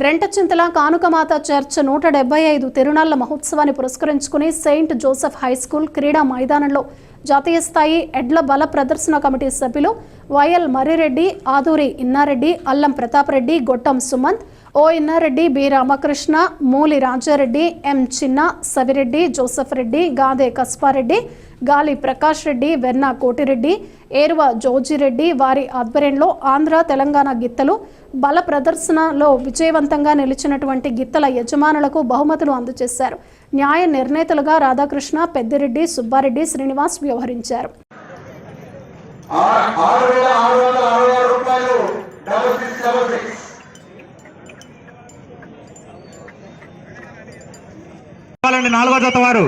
Rentachintala కానుకమాత church నూట డెబ్బై ఐదు తిరునాళ్ళ మహోత్సవాన్ని పురస్కరించుకుని సెయింట్ జోసెఫ్ హై స్కూల్ క్రీడా మైదానంలో జాతీయ స్థాయి ఎడ్ల బల ప్రదర్శన కమిటీ సభ్యులు YL Marrireddy Aduri Inna Reddy Allam Pratap Reddy Gottam Sumanth O B Ramakrishna Mooli Rajareddy M Chinna Savireddy Joseph Reddy Gade Kaspareddy Gali Prakash Reddy వెన్న కోటిరెడ్డి ఏరువ జోజిరెడ్డి వారి ఆధ్వర్యంలో ఆంధ్ర తెలంగాణ గిత్తలు బల ప్రదర్శనలో విజయవంతంగా నిలిచినటువంటి గిత్తల యజమానులకు బహుమతులు అందజేశారు. న్యాయ నిర్ణేతలుగా రాధాకృష్ణ పెద్దిరెడ్డి సుబ్బారెడ్డి శ్రీనివాస్ వ్యవహరించారు. ఆరు వేల ఆరు రూపాయలు డబల్ నాలుగో జత వారు.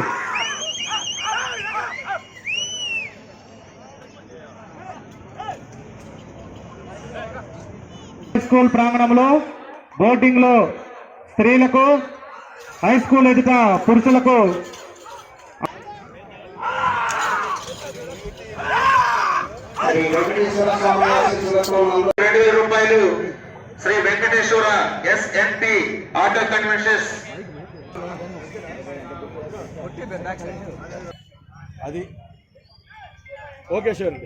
స్కూల్ ప్రాంగణంలో బోటింగ్లో స్త్రీలకు హై స్కూల్ ఎదుట పురుషులకు. రెండు వేల రూపాయలు Sri Venkateswara SNT auto conventions అది. Okay sure.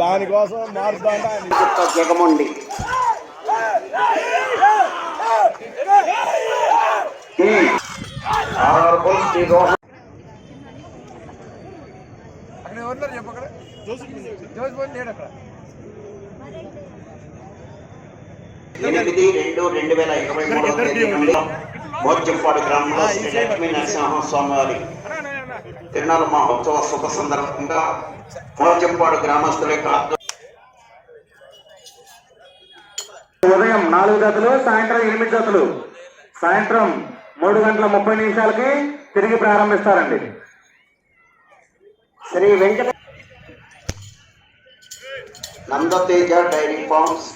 దానికోసం మారుతా జగమండి. అక్కడ ఎవరున్నారు చెప్పు అక్కడ? జోసిపోయి లేడు అక్కడ. ఎనిమిది రెండు రెండు వేల ఇరవై మూడవ మోర్జంపాడు గ్రామంలో శ్రీ లక్ష్మీ నరసింహ స్వామి వారి తిరునాళ్ళ మహోత్సవ శుభ సందర్భంగా మోర్జంపాడు గ్రామస్తుల యొక్క ఉదయం నాలుగు జతలు సాయంత్రం ఎనిమిది జతలు సాయంత్రం మూడు గంటల ముప్పై నిమిషాలకి తిరిగి ప్రారంభిస్తారండి. శ్రీ వెంకట నందతేజ డైరీ ఫార్మ్స్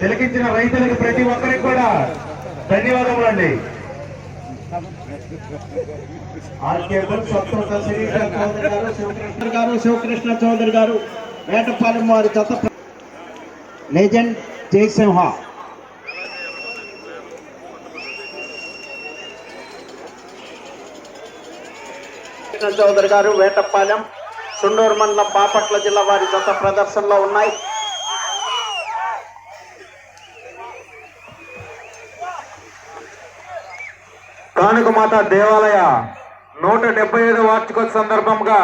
తిలకించిన రైతులకు ప్రతి ఒక్కరికి కూడా ధన్యవాదములు అండి. గారు శివకృష్ణ చౌదరి గారు వేటపాలెం వారి జత లెజెండ్ జయసింహ. చౌదరి గారు వేటపాలెం సుండూరు మండలం బాపట్ల జిల్లా వారి జత ప్రదర్శనలో ఉన్నాయి. కానుకమాత దేవాలయ నూట డెబ్బై ఐదు వార్షికోత్సవ సందర్భంగా